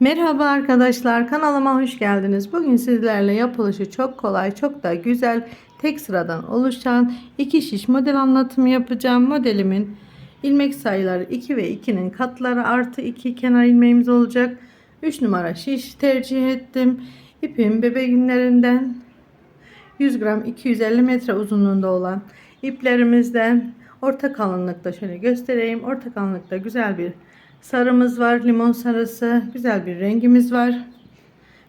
Merhaba arkadaşlar kanalıma hoş geldiniz. Bugün sizlerle yapılışı çok kolay çok da güzel tek sıradan oluşan iki şiş model anlatımı yapacağım. Modelimin ilmek sayıları 2 ve 2'nin katları artı 2 kenar ilmeğimiz olacak. 3 numara şiş tercih ettim. İpim bebe günlerinden 100 gram 250 metre uzunluğunda olan iplerimizden orta kalınlıkta şöyle göstereyim. Orta kalınlıkta güzel bir sarımız var. Limon sarısı. Güzel bir rengimiz var.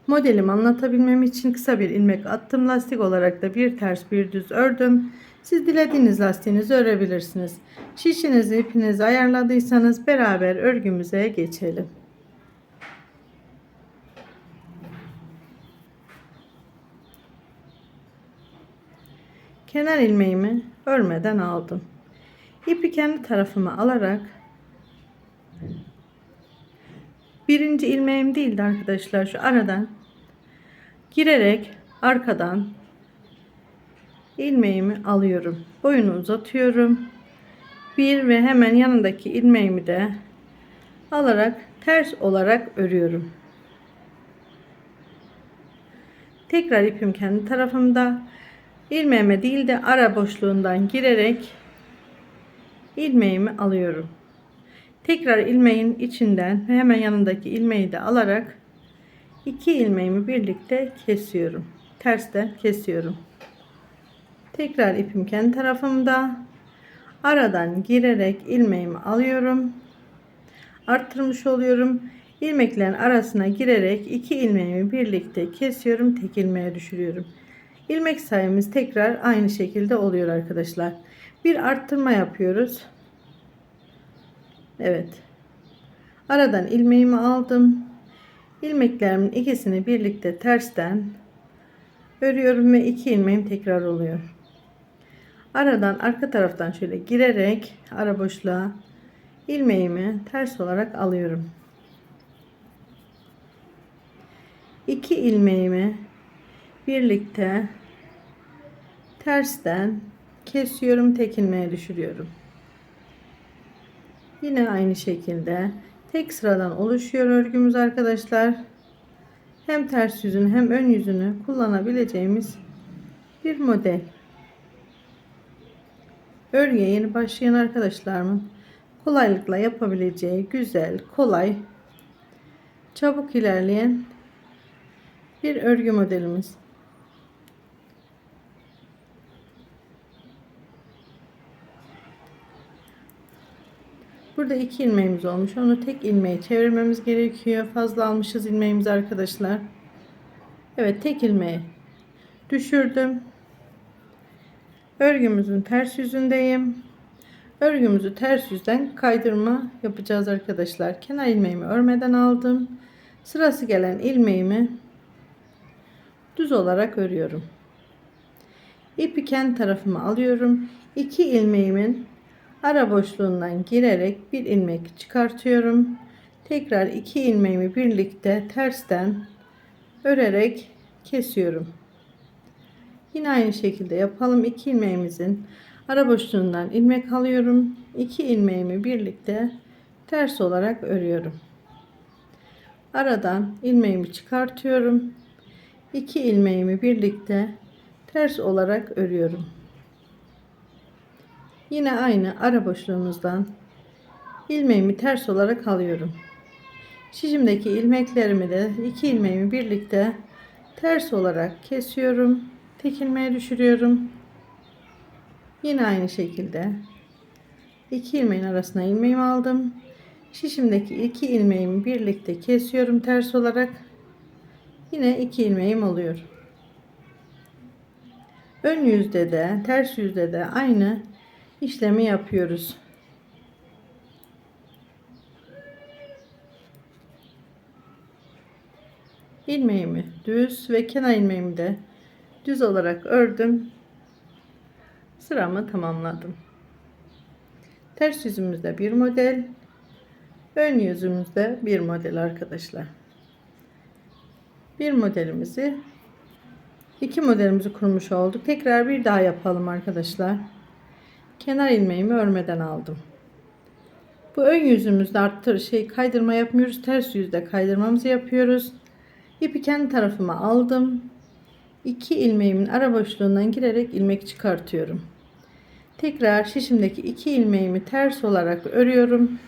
Modelimi anlatabilmem için kısa bir ilmek attım. Lastik olarak da bir ters bir düz ördüm. Siz dilediğiniz lastiğinizi örebilirsiniz. Şişinizi ipinizi ayarladıysanız beraber örgümüze geçelim. Kenar ilmeğimi örmeden aldım. İpi kendi tarafıma alarak birinci ilmeğim değildi arkadaşlar şu aradan girerek arkadan ilmeğimi alıyorum. Boyunu uzatıyorum. Bir ve hemen yanındaki ilmeğimi de alarak ters olarak örüyorum. Tekrar ipim kendi tarafımda ilmeğime değil de ara boşluğundan girerek ilmeğimi alıyorum. Tekrar ilmeğin içinden hemen yanındaki ilmeği de alarak iki ilmeğimi birlikte kesiyorum. Tersten kesiyorum. Tekrar ipim kendi tarafımda. Aradan girerek ilmeğimi alıyorum. Arttırmış oluyorum. İlmeklerin arasına girerek iki ilmeğimi birlikte kesiyorum. Tek ilmeğe düşürüyorum. İlmek sayımız tekrar aynı şekilde oluyor arkadaşlar. Bir arttırma yapıyoruz. Evet. Aradan ilmeğimi aldım. İlmeklerimin ikisini birlikte tersten örüyorum ve iki ilmeğim tekrar oluyor. Aradan arka taraftan şöyle girerek ara boşluğa ilmeğimi ters olarak alıyorum. İki ilmeğimi birlikte tersten kesiyorum tek ilmeğe düşürüyorum. Yine aynı şekilde tek sıradan oluşuyor örgümüz arkadaşlar. Hem ters yüzünü hem ön yüzünü kullanabileceğimiz bir model. Örgüye yeni başlayan arkadaşlarımın kolaylıkla yapabileceği güzel, kolay, çabuk ilerleyen bir örgü modelimiz. Burada iki ilmeğimiz olmuş. Onu tek ilmeğe çevirmemiz gerekiyor. Fazla almışız ilmeğimizi arkadaşlar. Evet tek ilmeği düşürdüm. Örgümüzün ters yüzündeyim. Örgümüzü ters yüzden kaydırma yapacağız arkadaşlar. Kenar ilmeğimi örmeden aldım. Sırası gelen ilmeğimi düz olarak örüyorum. İpi kendi tarafıma alıyorum. İki ilmeğimin ara boşluğundan girerek bir ilmek çıkartıyorum. Tekrar iki ilmeğimi birlikte tersten örerek kesiyorum. Yine aynı şekilde yapalım. İki ilmeğimizin ara boşluğundan ilmek alıyorum. İki ilmeğimi birlikte ters olarak örüyorum. Aradan ilmeğimi çıkartıyorum. İki ilmeğimi birlikte ters olarak örüyorum. Yine aynı ara boşluğumuzdan ilmeğimi ters olarak alıyorum. Şişimdeki ilmeklerimi de iki ilmeğimi birlikte ters olarak kesiyorum. Tek ilmeğe düşürüyorum. Yine aynı şekilde iki ilmeğin arasına ilmeğimi aldım. Şişimdeki iki ilmeğimi birlikte kesiyorum ters olarak. Yine iki ilmeğim oluyor. Ön yüzde de ters yüzde de aynı işlemi yapıyoruz. ilmeğimi düz ve kenar ilmeğimi de düz olarak ördüm. Sıramı tamamladım. Ters yüzümüzde bir model, ön yüzümüzde bir model arkadaşlar. Bir modelimizi iki modelimizi kurmuş olduk. Tekrar bir daha yapalım arkadaşlar kenar ilmeğimi örmeden aldım. Bu ön yüzümüzde arttır şey kaydırma yapmıyoruz. Ters yüzde kaydırmamızı yapıyoruz. İpi kendi tarafıma aldım. İki ilmeğimin ara boşluğundan girerek ilmek çıkartıyorum. Tekrar şişimdeki iki ilmeğimi ters olarak örüyorum.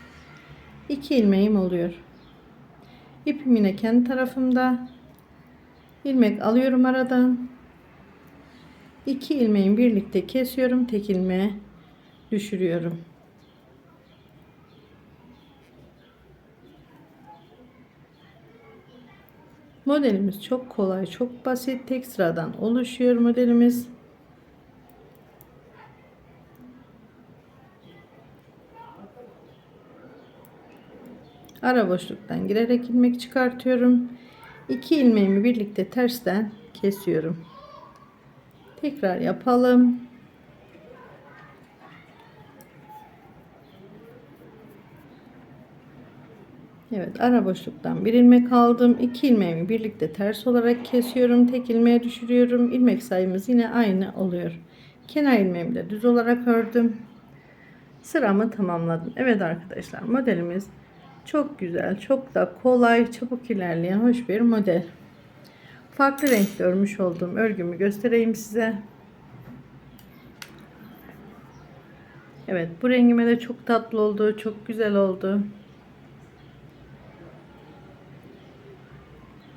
İki ilmeğim oluyor. İpim yine kendi tarafımda. ilmek alıyorum aradan. İki ilmeğin birlikte kesiyorum. Tek ilmeğe düşürüyorum. Modelimiz çok kolay, çok basit. Tek sıradan oluşuyor modelimiz. Ara boşluktan girerek ilmek çıkartıyorum. İki ilmeğimi birlikte tersten kesiyorum. Tekrar yapalım. Evet ara boşluktan bir ilmek aldım. İki ilmeğimi birlikte ters olarak kesiyorum. Tek ilmeğe düşürüyorum. İlmek sayımız yine aynı oluyor. Kenar ilmeğimi de düz olarak ördüm. Sıramı tamamladım. Evet arkadaşlar modelimiz çok güzel, çok da kolay, çabuk ilerleyen hoş bir model. Farklı renkte örmüş olduğum örgümü göstereyim size. Evet bu rengime de çok tatlı oldu, çok güzel oldu.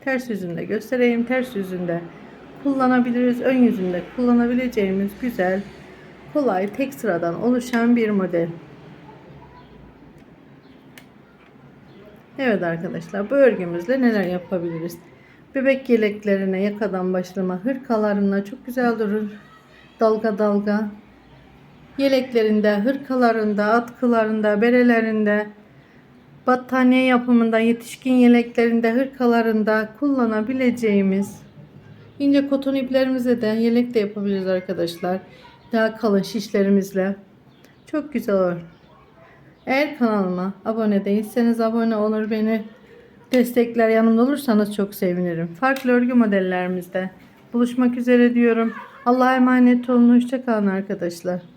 Ters yüzünde göstereyim. Ters yüzünde kullanabiliriz. Ön yüzünde kullanabileceğimiz güzel, kolay, tek sıradan oluşan bir model. Evet arkadaşlar bu örgümüzle neler yapabiliriz? Bebek yeleklerine yakadan başlama hırkalarına çok güzel durur. Dalga dalga. Yeleklerinde, hırkalarında, atkılarında, berelerinde, battaniye yapımında, yetişkin yeleklerinde, hırkalarında kullanabileceğimiz ince koton iplerimize de yelek de yapabiliriz arkadaşlar. Daha kalın şişlerimizle. Çok güzel olur. Eğer kanalıma abone değilseniz abone olur beni destekler yanımda olursanız çok sevinirim. Farklı örgü modellerimizde buluşmak üzere diyorum. Allah'a emanet olun. Hoşçakalın arkadaşlar.